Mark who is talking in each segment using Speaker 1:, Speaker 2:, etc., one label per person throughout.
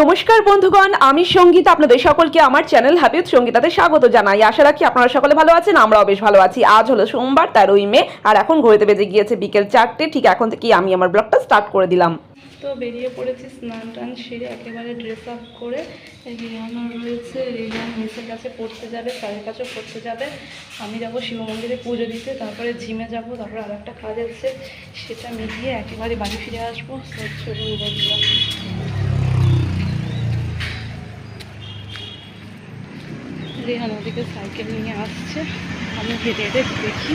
Speaker 1: নমস্কার বন্ধুগণ, আমি সঙ্গীতা। আপনাদের সকলকে আমার চ্যানেল হ্যাপি সঙ্গীতাতে স্বাগত জানাই। আশা রাখি আপনারা সকলে ভালো আছেন, আমরাও বেশ ভালো আছি। আজ হলো সোমবার, তেরোই মে, আর এখন ঘড়িতে বেজে গিয়েছে বিকেল চারটে। ঠিক এখন থেকেই আমি আমার ব্লগটা স্টার্ট করে দিলাম।
Speaker 2: তো বেরিয়ে পড়েছি স্নান টান সেরে একেবারে ড্রেস আপ করে রিহানা রয়েছে। রিহান মিসের কাছে পড়তে যাবে, স্যারের কাছেও পড়তে যাবে। আমি যাব শিব মন্দিরে পুজো দিতে, তারপরে জিমে যাব, তারপরে আর একটা কাজ আছে, সেটা মিলিয়ে একেবারে বাড়ি ফিরে আসব। চলুন রেহান ওদিকে সাইকেল নিয়ে আসছে আমি হেঁটে হেঁটে দেখি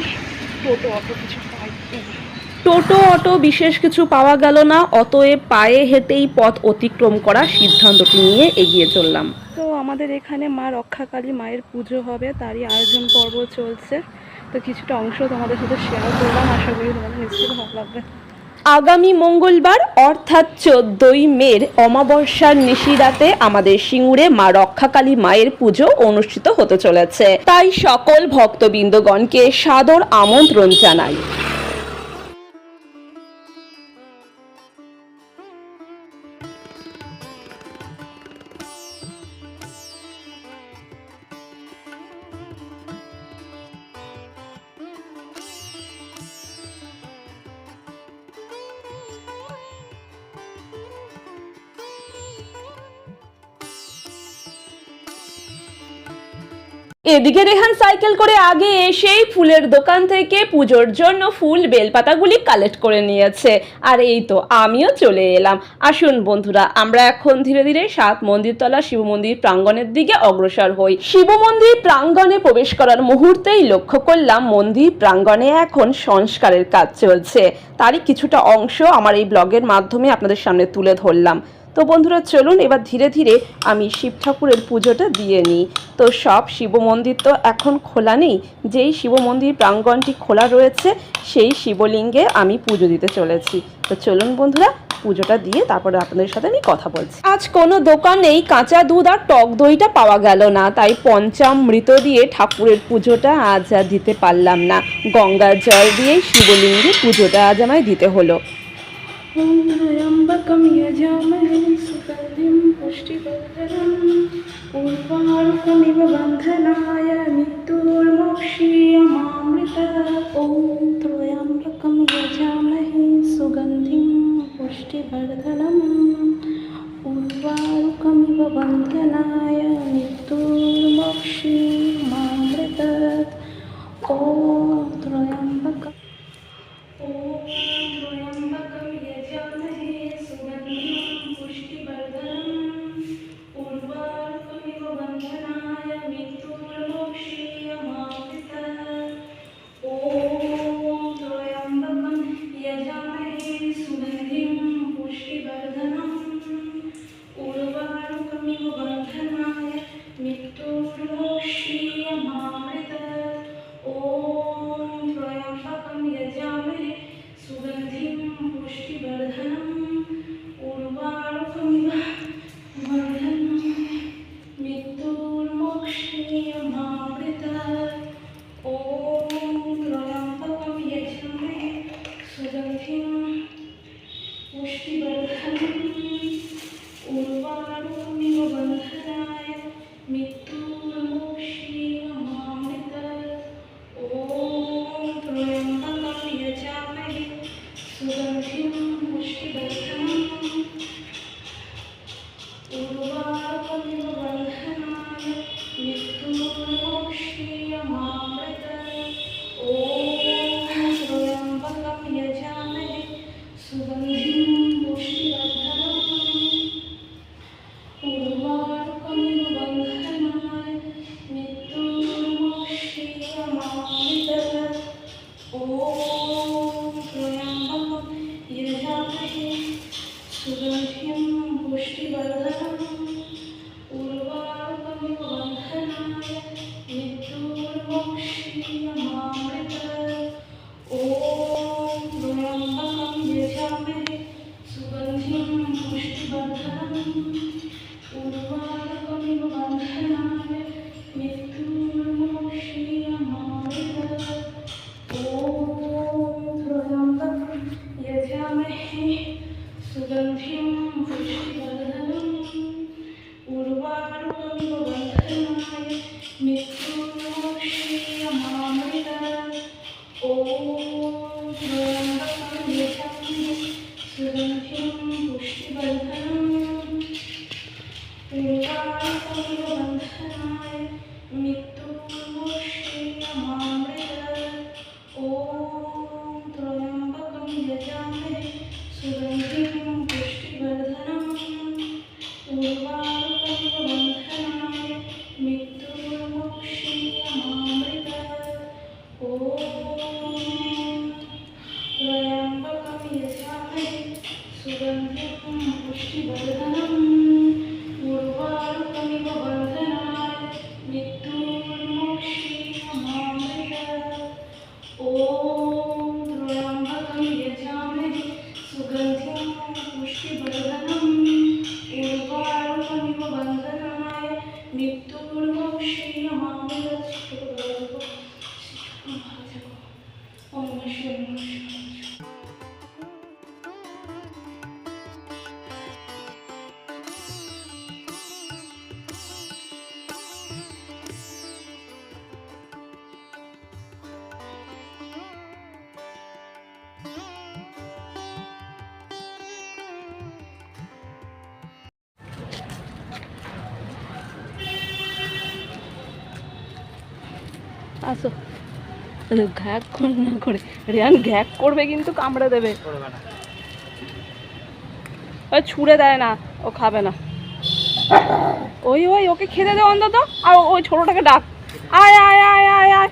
Speaker 2: টোটো অটো কিছু পাই
Speaker 1: টোটো অটো বিশেষ কিছু পাওয়া গেল না অতএব পায়ে হেঁটেই পথ অতিক্রম করার সিদ্ধান্তটি নিয়ে এগিয়ে চললাম।
Speaker 2: তো আমাদের এখানে মা রক্ষাকালী মায়ের পুজো হবে তারই আয়োজন পর্ব চলছে। তো কিছুটা অংশ তোমাদের সাথে শেয়ার করলাম আশা করি তোমাদের নিশ্চয়ই ভালো লাগবে।
Speaker 1: আগামী মঙ্গলবার, অর্থাৎ চোদ্দই মের অমাবস্যার নিশিরাতে আমাদের সিঙ্গুরে মা রক্ষাকালী মায়ের পুজো অনুষ্ঠিত হতে চলেছে। তাই সকল ভক্তবৃন্দগণকে সাদর আমন্ত্রণ জানাই। এদিকে রেহান সাইকেল করে আগে এসেই ফুলের দোকান থেকে পুজোর জন্য ফুল, বেলপাতাগুলি কালেক্ট করে নিয়েছে। আর এই তো আমিও চলে এলাম। আসুন বন্ধুরা, আমরা এখন ধীরে ধীরে সাত মন্দিরতলা শিব মন্দির প্রাঙ্গণের দিকে অগ্রসর হই। শিব মন্দির প্রাঙ্গণে প্রবেশ করার মুহূর্তেই লক্ষ্য করলাম মন্দির প্রাঙ্গণে এখন সংস্কারের কাজ চলছে। তারই কিছুটা অংশ আমার এই ব্লগের মাধ্যমে আপনাদের সামনে তুলে ধরলাম। তো বন্ধুরা, চলুন এবার ধীরে ধীরে আমি শিব ঠাকুরের পুজোটা দিয়ে নিই। তো সব শিব মন্দির তো এখন খোলা নেই। যেই শিব মন্দির প্রাঙ্গণটি খোলা রয়েছে, সেই শিবলিঙ্গে আমি পুজো দিতে চলেছি। তো চলুন বন্ধুরা, পুজোটা দিয়ে তারপরে আপনাদের সাথে আমি কথা বলছি। আজ কোনো দোকানেই কাঁচা দুধ আর টক দইটা পাওয়া গেল না। তাই পঞ্চামৃত দিয়ে ঠাকুরের পুজোটা আজ আর দিতে পারলাম না। গঙ্গার জল দিয়ে শিবলিঙ্গে পুজোটা আজ আমায় দিতে হলো।
Speaker 2: ॐ त्र्यम्बकं यजामहे सुगन्धिं पुष्टिवर्धनम् उर्वारुकमिव बन्धनाय मृत्युर्मोक्षीयमामृत ॐ त्र्यम्बकं यजामहे सुगन्धिं पुष्टिवर्धनम्
Speaker 3: Thank you.
Speaker 2: আসো। ঘ্যাক করে না করে। রিয়ান ঘ্যাক করবে কিন্তু কামড়ে দেবে। ও ছুঁড়ে দেয় না ও খাবে না। ওই ওই ওকে খেতে দে অন্তত। আর ওই ছোটটাকে ডাক। আয় আয় আয় আয় আয়।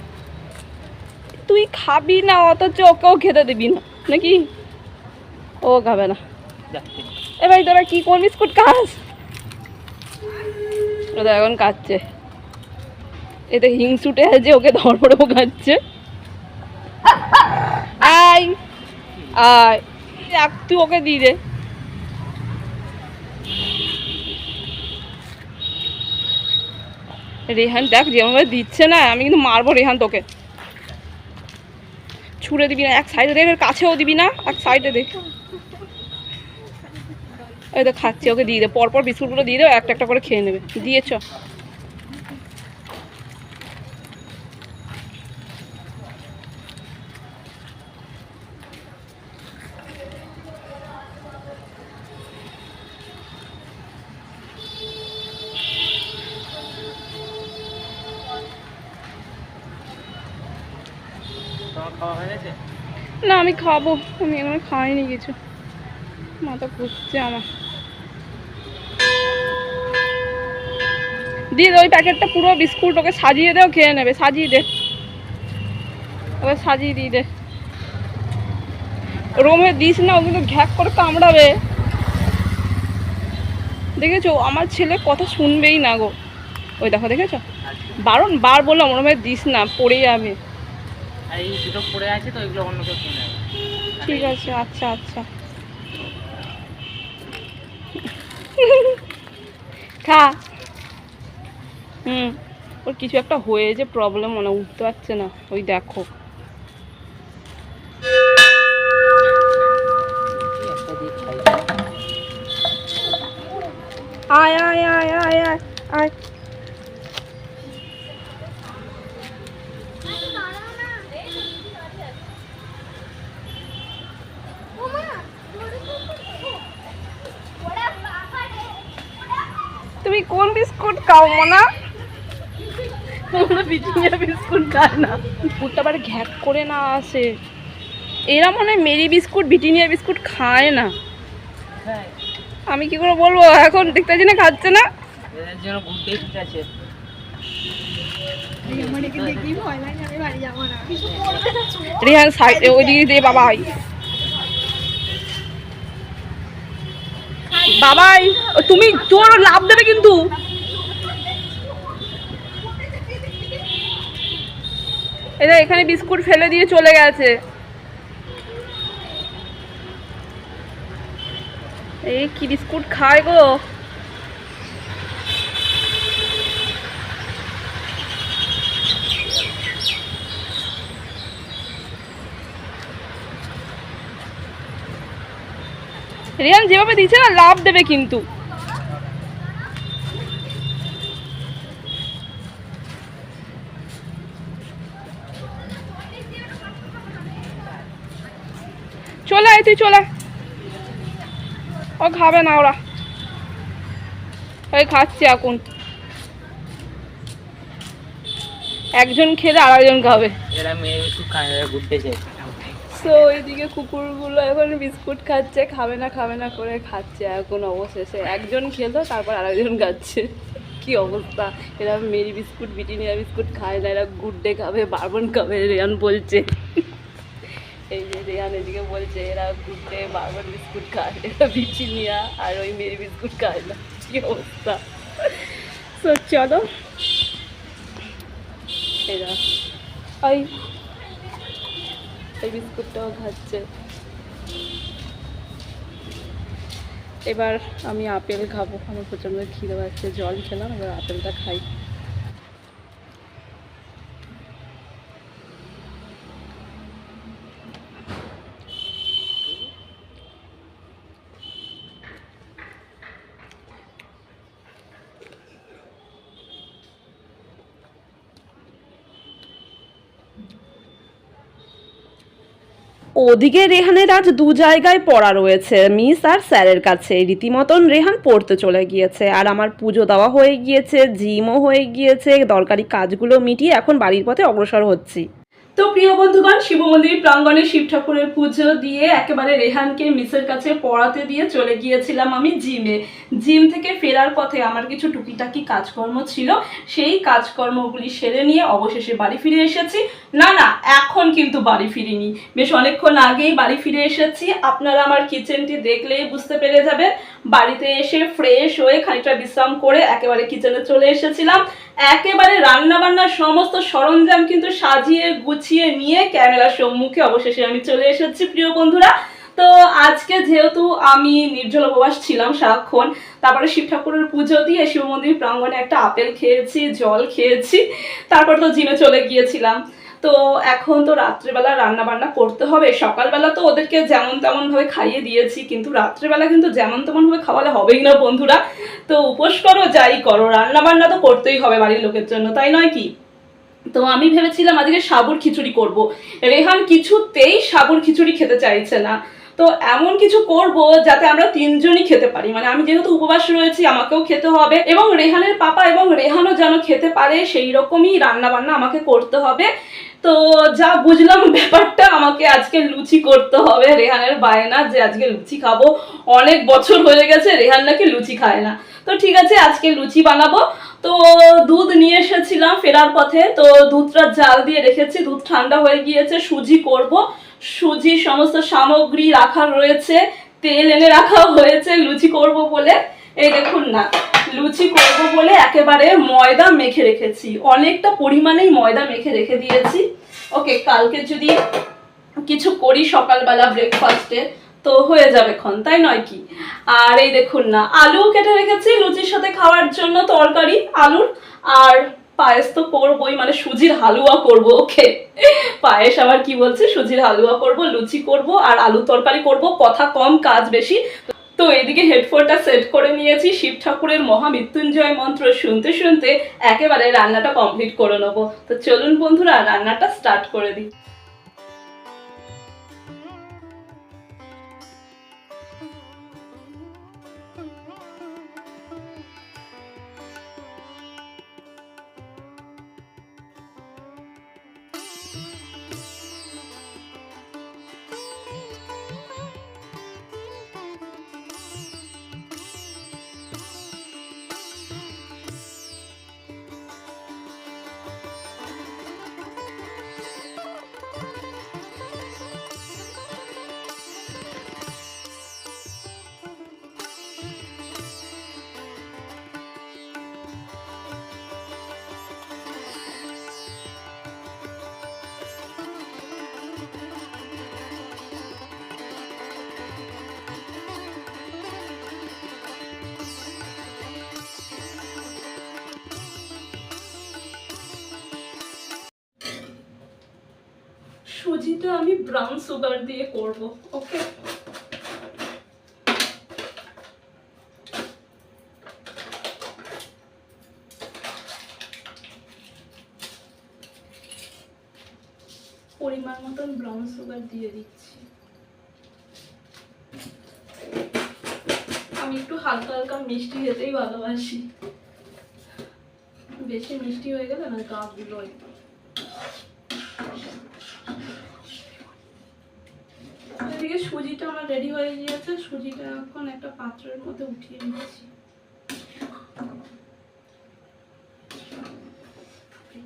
Speaker 2: তুই খাবি না অথচ ওকেও খেতে দিবি না। নাকি? ও খাবে না।
Speaker 4: যা,
Speaker 2: এ ভাই তোরা কি কোন বিস্কুট খাস ওদের এখন কাচ্ছে এতে হিংসুটে আছে ওকে ধরপড়েও খাচ্ছে। আয় আয় তুই ওকে দিয়ে দে। রেহান, দেখ, যেভাবে দিচ্ছে না, আমি কিন্তু মারবো রেহান তোকে। ছুঁড়ে দিবি না, এক সাইডে দেখ কাছেও দিবি না, এক সাইডে দেখ এই তো খাচ্ছি, ওকে দিয়ে দে, পরপর বিস্কুটগুলো দিয়ে দেবে একটা একটা করে খেয়ে নেবে। দিয়েছ না, আমি খাব। আমি এখানে খাইনি কিছু। মাথা ঘুরছে আমার। দিয়ে ওই প্যাকেটটা পুরো বিস্কুট ওকে সাজিয়ে দেও খেয়ে নেবে। সাজিয়ে দে। ওকে সাজিয়ে দিয়ে দে। রোমে দিস না, ও কিন্তু ঘ্যাক করে কামড়াবে। দেখেছ? আমার ছেলে কথা শুনবেই না গো। ওই দেখো, দেখেছ? বারণ, বার বললাম ওরমে দিস না, পড়ে যাবে।
Speaker 4: আর এই দুটো পড়ে আছে তো ওইগুলো অন্য কেউ কিনে
Speaker 2: ঠিক আছে আচ্ছা আচ্ছা। খা। হুম, ওর কিছু একটা হয়ে যে প্রবলেম মনে, উঠতে পারছে না। ওই দেখো। বিচিনিয়া বিস্কুট খায় না। বিস্কুটটা আবার ঘ্যাক করে না আসে। এরা মনে হয় মেরি বিস্কুট বিটিনিয়া বিস্কুট খায় না।
Speaker 4: হ্যাঁ।
Speaker 2: আমি কি করে বলব? এখন দেখতে পাচ্ছি না খাচ্ছে না। রিহান সাইডে ওইদিকে দিয়ে বাবাই। বাবাই তুমি তোর লাভ দেবে কিন্তু। এটা এখানে বিস্কুট ফেলে দিয়ে চলে গেছে। এই কি বিস্কুট খায় গো? রিয়ান যেভাবে দিচ্ছে না, লাভ দেবে কিন্তু। এই তুই চলে ও খাবে না ওরা। খাচ্ছে এখন।
Speaker 3: একজন খেলে আরেকজন খাবে। সো এদিকে কুকুরগুলো এখন বিস্কুট খাচ্ছে খাবে না খাবে না করে খাচ্ছে এখন অবশেষে। একজন খেলো তারপর আর একজন খাচ্ছে। কি অবস্থা? এরা মেরি বিস্কুট বিটিনিয়া বিস্কুট খায় না এরা গুড্ডে খাবে বারবন খাবে রেয়ান বলছে। এই যে রেয়ান এদিকে বলছে, এরা গুড্ডে বারবন বিস্কুট খায়, এরা বিটিনিয়া আর ওই মেরি বিস্কুট খায় না। কি অবস্থা? তো চলো। এরা ওই এই বিস্কুটটাও খাচ্ছে। এবার আমি আপেল খাব। আমার প্রচণ্ড খিদে পাচ্ছে, জল খেলাম, এবার আপেলটা খাই।
Speaker 2: ওদিকে রেহানের আজ দু জায়গায় পড়া রয়েছে। মিস আর স্যারের কাছে। রীতিমতন রেহান পড়তে চলে গিয়েছে। আর আমার পুজো দেওয়া হয়ে গিয়েছে, জিমও হয়ে গিয়েছে, দরকারি কাজগুলো মিটিয়ে এখন বাড়ির পথে অগ্রসর হচ্ছি। তো প্রিয় বন্ধুগণ, শিব মন্দির প্রাঙ্গণে শিব ঠাকুরের পুজো দিয়ে একেবারে রেহানকে মিসের কাছে পড়াতে দিয়ে চলে গিয়েছিলাম আমি জিমে। জিম থেকে ফেরার পথে আমার কিছু টুকিটাকি কাজকর্ম ছিল। সেই কাজকর্মগুলি সেরে নিয়ে অবশেষে বাড়ি ফিরে এসেছি। না না, এখন কিন্তু বাড়ি ফিরিনি। বেশ অনেকক্ষণ আগেই বাড়ি ফিরে এসেছি। আপনারা আমার কিচেনটি দেখলেই বুঝতে পেরে যাবেন। বাড়িতে এসে ফ্রেশ হয়ে খানিকটা বিশ্রাম করে একেবারে কিচেনে চলে এসেছিলাম। একেবারে রান্নাবান্নার সমস্ত সরঞ্জাম কিন্তু সাজিয়ে, গুছিয়ে নিয়ে ক্যামেরার সম্মুখে অবশেষে আমি চলে এসেছি, প্রিয় বন্ধুরা। তো আজকে যেহেতু আমি নির্জল উপবাস ছিলাম সারাক্ষণ, তারপরে শিব ঠাকুরের পুজো দিয়ে শিব মন্দির প্রাঙ্গণে একটা আপেল খেয়েছি, জল খেয়েছি, তারপর তো জিমে চলে গিয়েছিলাম। তো এখন তো রাত্রেবেলা রান্না বান্না করতে হবে। সকালবেলা তো ওদেরকে যেমন তেমন ভাবে খাইয়ে দিয়েছি, কিন্তু রাত্রেবেলা কিন্তু যেমন তেমন ভাবে খাওয়ালে হবেই না বন্ধুরা। তো উপোস করো, যাই করো রান্না বান্না তো করতেই হবে বাড়ির লোকের জন্য, তাই নয় কি? তো আমি ভেবেছিলাম আজকে সাবুর খিচুড়ি করব। রেহান কিছুতেই সাবুর খিচুড়ি খেতে চাইছে না। তো এমন কিছু করব যাতে আমরা তিনজনই খেতে পারি। মানে আমি যেহেতু উপবাস রয়েছি, আমাকেও খেতে হবে এবং রেহানের পাপা এবং রেহানও যেন খেতে পারে, সেই রকমই রান্না বান্না আমাকে করতে হবে। তো যা বুঝলাম ব্যাপারটা, আমাকে আজকে লুচি করতে হবে। রেহানের বায়না যে আজকে লুচি খাব, অনেক বছর হয়ে গেছে রেহান নাকি লুচি খায় না। তো ঠিক আছে, আজকে লুচি বানাবো। তো দুধ নিয়ে এসেছিলাম ফেরার পথে, তো দুধটা জাল দিয়ে রেখেছি, দুধ ঠান্ডা হয়ে গিয়েছে, সুজি করব। সুজি সমস্ত সামগ্রী রাখা রয়েছে, তেল এনে রাখা হয়েছে, লুচি করব বলে। এই দেখুন না, লুচি করব বলে একেবারে ময়দা মেখে রেখেছি। অনেকটা পরিমাণেই ময়দা মেখে রেখে দিয়েছি। ওকে, কালকে যদি কিছু করি সকালবেলা ব্রেকফাস্টে তো হয়ে যাবে ক্ষণ, তাই নয় কি? আর এই দেখুন না আলু কেটে রেখেছি লুচির সাথে খাওয়ার জন্য তরকারি, আলুর। আর পায়েস তো করবোই মানে সুজির হালুয়া করব, ওকে। পায়েস আবার কি বলছে? সুজির হালুয়া করব, লুচি করব, আর আলু তরকারি করব, কথা কম, কাজ বেশি। তো এদিকে হেডফোনটা সেট করে নিয়েছি। শিব ঠাকুরের মহামৃত্যুঞ্জয় মন্ত্র শুনতে শুনতে একেবারে রান্নাটা কমপ্লিট করে নেব। তো চলুন বন্ধুরা, রান্নাটা স্টার্ট করে দিই। সুজিটা আমি ব্রাউন সুগার দিয়ে করব ওকে পরিমাণ মতন ব্রাউন সুগার দিয়ে দিচ্ছি। আমি একটু হালকা হালকা মিষ্টি খেতেই ভালোবাসি। বেশি মিষ্টি হয়ে গেলে না গা গুলোয়
Speaker 3: এদিকে সুজিটা আমার রেডি হয়ে গিয়েছে সুজিটা এখন একটা পাত্রের মধ্যে উঠিয়ে নিচ্ছি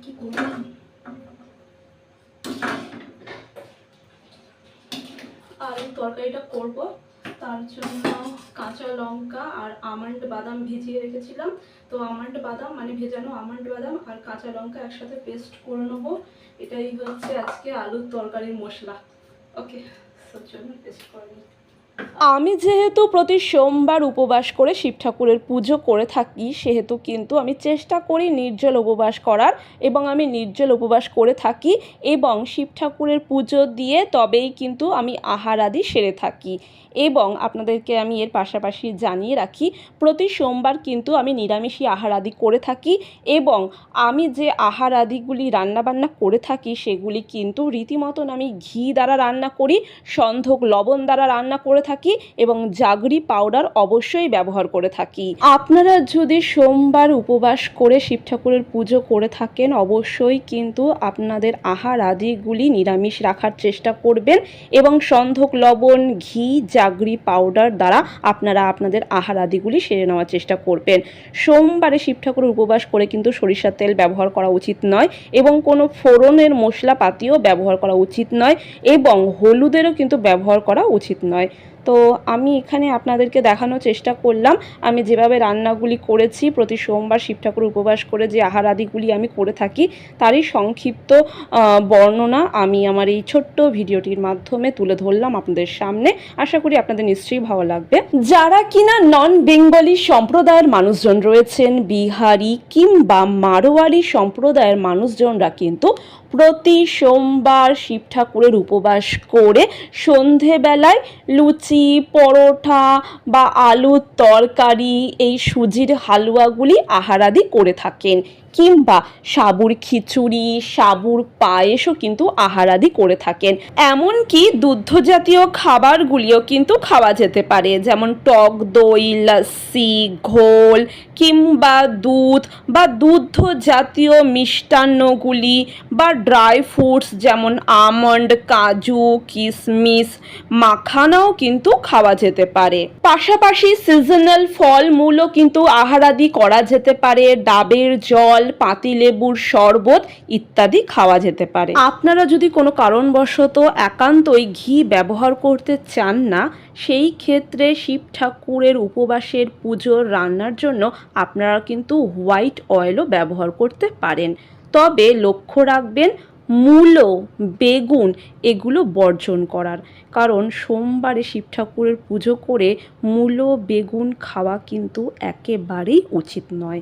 Speaker 3: কি করব আলুর তরকারিটা করব তার জন্য কাঁচা লঙ্কা আর আমন্ড বাদাম ভিজিয়ে রেখেছিলাম। তো আমন্ড বাদাম মানে ভেজানো আমন্ড বাদাম আর কাঁচা লঙ্কা একসাথে পেস্ট করে নেব। এটাই হচ্ছে আজকে আলুর তরকারির মশলা। ওকে সব জন্য পেস্ট করে নিই
Speaker 2: আমি যেহেতু প্রতি সোমবার উপবাস করে শিব ঠাকুরের পুজো করে থাকি, সেহেতু কিন্তু আমি চেষ্টা করি নির্জল উপবাস করার এবং আমি নির্জল উপবাস করে থাকি এবং শিব ঠাকুরের পুজো দিয়ে তবেই কিন্তু আমি আহার আদি সেরে থাকি। এবং আপনাদেরকে আমি এর পাশাপাশি জানিয়ে রাখি, প্রতি সোমবার কিন্তু আমি নিরামিষই আহার আদি করে থাকি এবং আমি যে আহার আদিগুলি রান্নাবান্না করে থাকি সেগুলি কিন্তু রীতিমতন আমি ঘি দ্বারা রান্না করি, সন্ধক লবণ দ্বারা রান্না করে থাকি এবং জাগরি পাউডার অবশ্যই ব্যবহার করে থাকি। আপনারা যদি সোমবার উপবাস করে শিব ঠাকুরের পুজো করে থাকেন, অবশ্যই কিন্তু আপনাদের আহার আদিগুলি নিরামিষ রাখার চেষ্টা করবেন এবং সন্ধক লবণ, ঘি জাগরি পাউডার দ্বারা আপনারা আপনাদের আহার আদিগুলি সেরে নেওয়ার চেষ্টা করবেন। সোমবারে শিব ঠাকুর উপবাস করে কিন্তু সরিষার তেল ব্যবহার করা উচিত নয় এবং কোনো ফোড়নের মশলাপাতিও ব্যবহার করা উচিত নয় এবং হলুদেরও কিন্তু ব্যবহার করা উচিত নয়। তো আমি এখানে আপনাদেরকে দেখানোর চেষ্টা করলাম। আমি যেভাবে রান্নাগুলি করেছি, প্রতি সোমবার শিব ঠাকুর উপবাস করে যে আহার আদিগুলি আমি করে থাকি, তারই সংক্ষিপ্ত বর্ণনা আমি আমার এই ছোট্ট ভিডিওটির মাধ্যমে তুলে ধরলাম আপনাদের সামনে। আশা করি আপনাদের নিশ্চয়ই ভালো লাগবে। যারা কিনা নন বেঙ্গলি সম্প্রদায়ের মানুষজন রয়েছেন, বিহারি কিংবা মারোয়ারি সম্প্রদায়ের মানুষজনরা কিন্তু প্রতি সোমবার শিব ঠাকুরের উপবাস করে সন্ধেবেলায় লুচি, পরোটা বা আলুর তরকারি, এই সুজির হালুয়াগুলি আহারাদি করে থাকেন। কিংবা সাবুর খিচুড়ি, সাবুর পায়েসও কিন্তু আহারাদি করে থাকেন। এমনকি দুগ্ধ জাতীয় খাবারগুলিও কিন্তু খাওয়া যেতে পারে, যেমন টক দই, লস্যি, ঘোল কিংবা দুধ বা দুগ্ধ জাতীয় মিষ্টান্নগুলি বা ড্রাই ফ্রুটস যেমন আমন্ড, কাজু কিশমিশ মাখানাও কিন্তু খাওয়া যেতে পারে। পাশাপাশি সিজনাল ফলমূলও কিন্তু আহারাদি করা যেতে পারে। ডাবের জল, পাতিলেবুর শরবত ইত্যাদি খাওয়া যেতে পারে। আপনারা যদি কোনো কারণবশত একান্তই ঘি ব্যবহার করতে চান না, সেই ক্ষেত্রে শিব ঠাকুরের উপবাসের পুজোর রান্নার জন্য আপনারা কিন্তু হোয়াইট অয়েলও ব্যবহার করতে পারেন। তবে লক্ষ্য রাখবেন, মূলো বেগুন এগুলো বর্জন করার। কারণ সোমবারে শিব ঠাকুরের পুজো করে মূলো বেগুন খাওয়া কিন্তু একেবারেই উচিত নয়।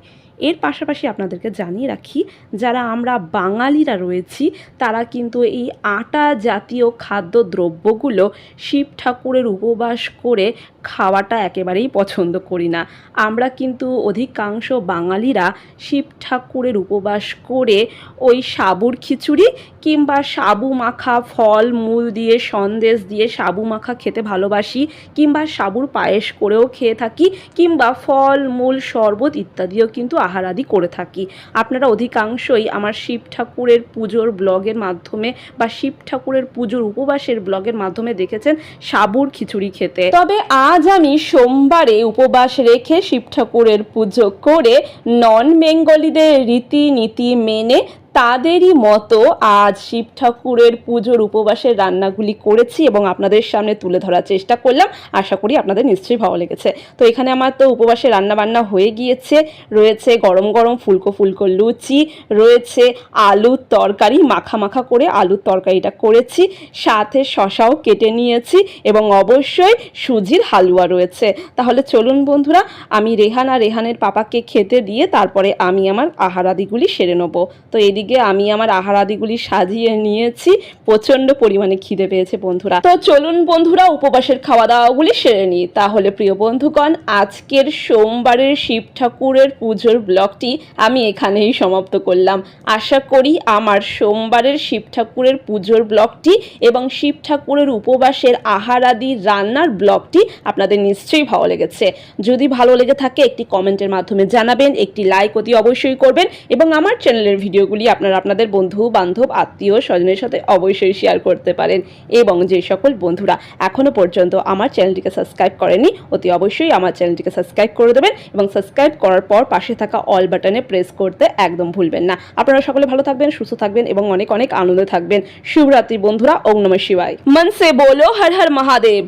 Speaker 2: এর পাশাপাশি আপনাদেরকে জানিয়ে রাখি, যারা আমরা বাঙালিরা রয়েছি, তারা কিন্তু এই আটা জাতীয় খাদ্য দ্রব্যগুলো শিব ঠাকুরের উপবাস করে খাওয়াটা একেবারেই পছন্দ করি না। আমরা কিন্তু অধিকাংশ বাঙালিরা শিব ঠাকুরের উপবাস করে ওই সাবুর খিচুড়ি কিংবা সাবু মাখা ফল, মূল দিয়ে, সন্দেশ দিয়ে সাবু মাখা খেতে ভালোবাসি কিংবা সাবুর পায়েস করেও খেয়ে থাকি কিংবা ফল, মূল, শরবত ইত্যাদিও কিন্তু আহারাদি করে থাকি। আপনারা অধিকাংশই আমার শিব ঠাকুরের পুজোর ব্লগের মাধ্যমে বা শিব ঠাকুরের পুজোর উপবাসের ব্লগের মাধ্যমে দেখেছেন সাবুর খিচুড়ি খেতে। তবে আজ আমি সোমবারে উপবাস রেখে শিব ঠাকুরের পুজো করে নন বেঙ্গলিদের রীতিনীতি মেনে তাদেরই মতো আজ শিব ঠাকুরের পুজোর উপবাসের রান্নাগুলি করেছি এবং আপনাদের সামনে তুলে ধরার চেষ্টা করলাম। আশা করি আপনাদের নিশ্চয়ই ভালো লেগেছে। তো এখানে আমার তো উপবাসে রান্না বান্না হয়ে গিয়েছে। রয়েছে গরম গরম ফুলকো ফুলকো লুচি, রয়েছে আলুর তরকারি, মাখা মাখা করে আলুর তরকারিটা করেছি। সাথে শশাও কেটে নিয়েছি এবং অবশ্যই সুজির হালুয়া রয়েছে। তাহলে চলুন বন্ধুরা, আমি রেহান আর রেহানের পাপাকে খেতে দিয়ে তারপরে আমি আমার আহারাদিগুলি সেরে নেব। তো এদিকে আমি আমার আহারাদিগুলি সাজিয়ে নিয়েছি। প্রচণ্ড পরিমাণে খিদে পেয়েছে বন্ধুরা। তো চলুন বন্ধুরা, উপবাসের খাওয়া দাওয়াগুলি সেরে নিই। তাহলে প্রিয় বন্ধুগণ, আজকের সোমবারের শিব ঠাকুরের পুজোর ব্লগটি আমি এখানেই সমাপ্ত করলাম। আশা করি আমার সোমবারের শিব ঠাকুরের পুজোর ব্লগটি এবং শিব ঠাকুরের উপবাসের আহারাদি রান্নার ব্লগটি আপনাদের নিশ্চয়ই ভালো লেগেছে। যদি ভালো লেগে থাকে, একটি কমেন্টের মাধ্যমে জানাবেন, একটি লাইক অতি অবশ্যই করবেন এবং আমার চ্যানেলের ভিডিওগুলি আপনারা আপনাদের বন্ধু, বান্ধব, আত্মীয়, স্বজনের সাথে অবশ্যই শেয়ার করতে পারেন। এবং যে সকল বন্ধুরা এখনও পর্যন্ত আমার চ্যানেলটিকে সাবস্ক্রাইব করেনি, অতি অবশ্যই আমার চ্যানেলটিকে সাবস্ক্রাইব করে দেবেন এবং সাবস্ক্রাইব করার পর পাশে থাকা অল বাটনে প্রেস করতে একদম ভুলবেন না। আপনারা সকলে ভালো থাকবেন, সুস্থ থাকবেন এবং অনেক অনেক আনন্দে থাকবেন। শিবরাত্রি বন্ধুরা, ওম নমঃ শিবায়। মন সে বলো, হর হর মহাদেব।